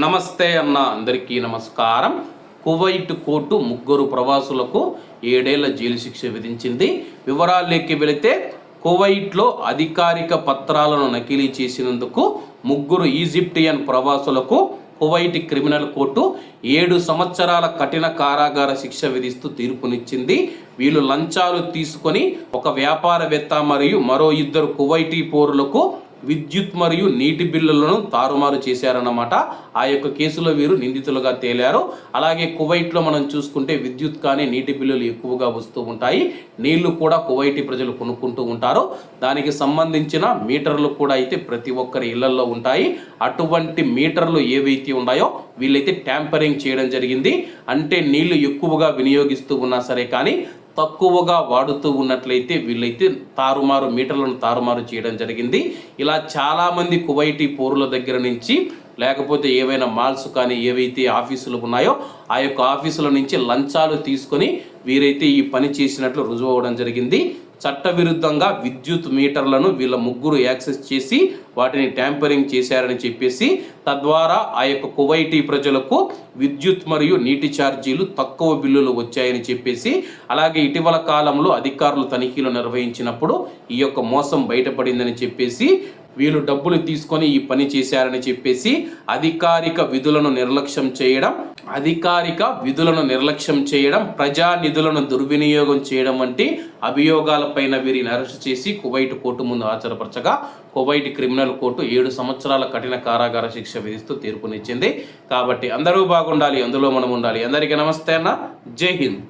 నమస్తే అన్న అందరికీ నమస్కారం. కువైట్ కోర్టు ముగ్గురు ప్రవాసులకు ఏడేళ్ళ జైలు శిక్ష విధించింది. వివరాల్లోకి వెళితే కువైట్లో అధికారిక పత్రాలను నకిలీ చేసినందుకు ముగ్గురు ఈజిప్టియన్ ప్రవాసులకు కువైట్ క్రిమినల్ కోర్టు ఏడు సంవత్సరాల కఠిన కారాగార శిక్ష విధిస్తూ తీర్పునిచ్చింది. వీళ్ళు లంచాలు తీసుకొని ఒక వ్యాపారవేత్త మరియు మరో ఇద్దరు కువైటీ పౌరులకు విద్యుత్ మరియు నీటి బిల్లులను తారుమారు చేశారన్నమాట. ఆ యొక్క కేసులో వీరు నిందితులుగా తేలారు. అలాగే కువైట్లో మనం చూసుకుంటే విద్యుత్ కానీ నీటి బిల్లులు ఎక్కువగా వస్తూ ఉంటాయి. నీళ్ళు కూడా కువైటీ ప్రజలు కొనుక్కుంటూ ఉంటారు. దానికి సంబంధించిన మీటర్లు కూడా అయితే ప్రతి ఒక్కరి ఇళ్ళలో ఉంటాయి. అటువంటి మీటర్లు ఏవైతే ఉన్నాయో వీళ్ళైతే ట్యాంపరింగ్ చేయడం జరిగింది. అంటే నీళ్ళు ఎక్కువగా వినియోగిస్తూ ఉన్నా సరే కానీ తక్కువగా వాడుతూ ఉన్నట్లయితే వీళ్ళైతే తారుమారు మీటర్లను తారుమారు చేయడం జరిగింది. ఇలా చాలామంది కువైటీ పౌరుల దగ్గర నుంచి లేకపోతే ఏవైనా మాల్స్ కానీ ఏవైతే ఆఫీసులు ఉన్నాయో ఆ యొక్క ఆఫీసుల నుంచి లంచాలు తీసుకొని వీరైతే ఈ పని చేసినట్లు రుజువు అవ్వడం జరిగింది. చట్టవిరుద్ధంగా విద్యుత్ మీటర్లను వీళ్ళ ముగ్గురు యాక్సెస్ చేసి వాటిని ట్యాంపరింగ్ చేశారని చెప్పేసి తద్వారా ఆ యొక్క కువైటీ ప్రజలకు విద్యుత్ మరియు నీటి ఛార్జీలు తక్కువ బిల్లులు వచ్చాయని చెప్పేసి అలాగే ఇటీవల కాలంలో అధికారులు తనిఖీలు నిర్వహించినప్పుడు ఈ యొక్క మోసం బయటపడిందని చెప్పేసి వీళ్ళు డబ్బులు తీసుకొని ఈ పని చేశారని చెప్పేసి అధికారిక విధులను నిర్లక్ష్యం చేయడం అధికారిక విధులను నిర్లక్ష్యం చేయడం ప్రజా నిధులను దుర్వినియోగం చేయడం వంటి పైన వీరిని అరెస్ట్ చేసి కువైట్ కోర్టు ముందు హాజరుపరచగా కువైట్ క్రిమినల్ కోర్టు ఏడు సంవత్సరాల కఠిన కారాగార శిక్ష విధిస్తూ తీర్పునిచ్చింది. కాబట్టి అందరూ బాగుండాలి అందులో మనం ఉండాలి. అందరికీ నమస్తే అన్న. జై హింద్.